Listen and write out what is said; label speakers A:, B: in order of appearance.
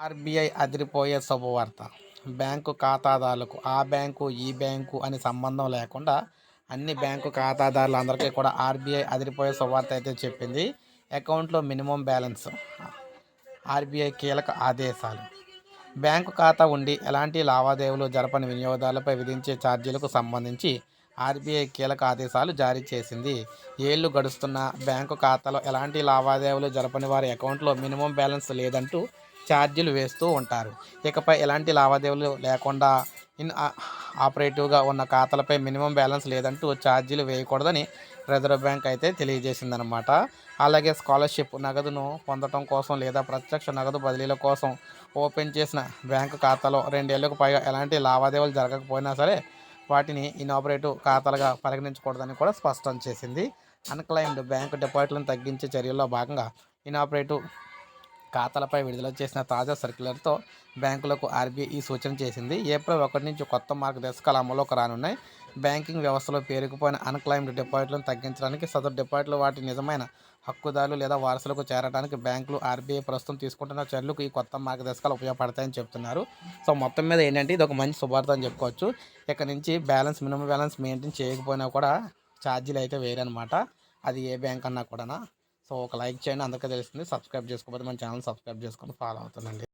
A: RBI అదిరిపోయే శుభవార్త bank ఖాతాదారులకు ఆ బ్యాంకు ఈ బ్యాంకు అని సంబంధం లేకుండా అన్ని బ్యాంకు ఖాతాదారులందరికీ కూడా ఆర్బీఐ అదిరిపోయే శుభవార్త అయితే చెప్పింది. అకౌంట్లో మినిమం బ్యాలెన్స్. ఆర్బీఐ కీలక ఆదేశాలు. బ్యాంకు ఖాతా ఉండి ఎలాంటి లావాదేవీలు జరపని వినియోగదారులపై విధించే ఛార్జీలకు సంబంధించి ఆర్బీఐ కీలక ఆదేశాలు జారీ చేసింది. ఏళ్ళు గడుస్తున్న బ్యాంకు ఖాతాలో ఎలాంటి లావాదేవీలు జరపని వారి అకౌంట్లో మినిమం బ్యాలెన్స్ లేదంటూ ఛార్జీలు వేస్తూ ఉంటారు. ఇకపై ఎలాంటి లావాదేవీలు లేకుండా ఇన్ ఆపరేటివ్గా ఉన్న ఖాతాలపై మినిమం బ్యాలెన్స్ లేదంటూ ఛార్జీలు వేయకూడదని రిజర్వ్ బ్యాంక్ అయితే తెలియజేసిందనమాట అలాగే స్కాలర్షిప్ నగదును పొందడం కోసం లేదా ప్రత్యక్ష నగదు బదిలీల కోసం ఓపెన్ చేసిన బ్యాంకు ఖాతాలో రెండేళ్ళకు పైగా ఎలాంటి లావాదేవీలు జరగకపోయినా సరే వాటిని ఇనాపరేటివ్ ఖాతాలుగా పరిగణించకూడదని కూడా స్పష్టం చేసింది. అన్క్లైమ్డ్ బ్యాంకు డిపాజిట్లను తగ్గించే చర్యల్లో భాగంగా ఇనాపరేటివ్ ఖాతాలపై విడుదల చేసిన తాజా సర్క్యులర్తో బ్యాంకులకు ఆర్బీఐ ఈ సూచన చేసింది. ఏప్రిల్ ఒకటి నుంచి కొత్త మార్గదర్శకాలు అమలులోకి రానున్నాయి. బ్యాంకింగ్ వ్యవస్థలో పేరుకుపోయిన అన్క్లైమ్డ్ డిపాజిట్లను తగ్గించడానికి సదరు డిపాజిట్లు వాటి నిజమైన హక్కుదారులు లేదా వారసులకు చేరడానికి బ్యాంకులు ఆర్బీఐ ప్రస్తుతం తీసుకుంటున్న చర్యలకు ఈ కొత్త మార్గదర్శకాలు ఉపయోగపడతాయని చెప్తున్నారు. సో మొత్తం మీద ఏంటంటే ఇది ఒక మంచి శుభార్త అని చెప్పుకోవచ్చు. ఇక్కడ నుంచి బ్యాలెన్స్ మినిమం బ్యాలెన్స్ మెయింటైన్ చేయకపోయినా కూడా ఛార్జీలు అయితే వేరనమాట అది ఏ బ్యాంక్ అన్నా కూడా సో ఒక లైక్ చేయండి. అందరికీ తెలుస్తుంది. సబ్స్క్రైబ్ చేసుకోకపోతే మన ఛానల్ సబ్స్క్రైబ్ చేసుకొని ఫాలో అవుతుందండి